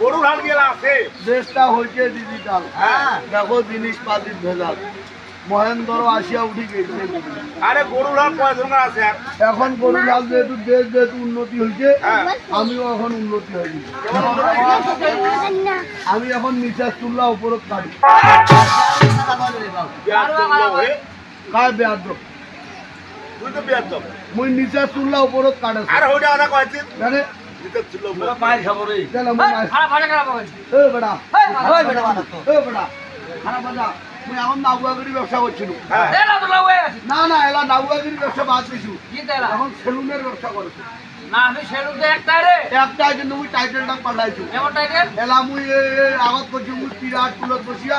গরুর হাল গেলা আছে। দেশটা হয়েছে ডিজিটাল হ্যাঁ। দেখো জিনিসপাতির ভেজাল। মহেন্দ্র আসিয়া উঠি গেছে। আরে গরুর হাল কয়জন আছে? এখন গরু লাল যেহেতু দেশ যেহেতু উন্নতি হয়েছে হ্যাঁ। আমিও এখন উন্নতি হয়েছি আমি এখন নিচের তুল্লা উপরত কাটি কায় বেয়ার দো তুই তো যাব। মুই নিচের তুল্লা উপরত কাটে আর ওইটা কথা কয়েছে জানে? মুই মুই এখন নাগুয়াগিরি ব্যবসা করছিল। হ্যাঁ। না না এলা নাগুয়াগিরি ব্যবসা বাদ দিছু। এখন সেলুনের ব্যবসা করেছি। একটা কিন্তু মুই টাইটেলটা পাল্টাইছো। এলা মুই এই এই আগত করছি মুই বিরাট তুলত বসিয়া।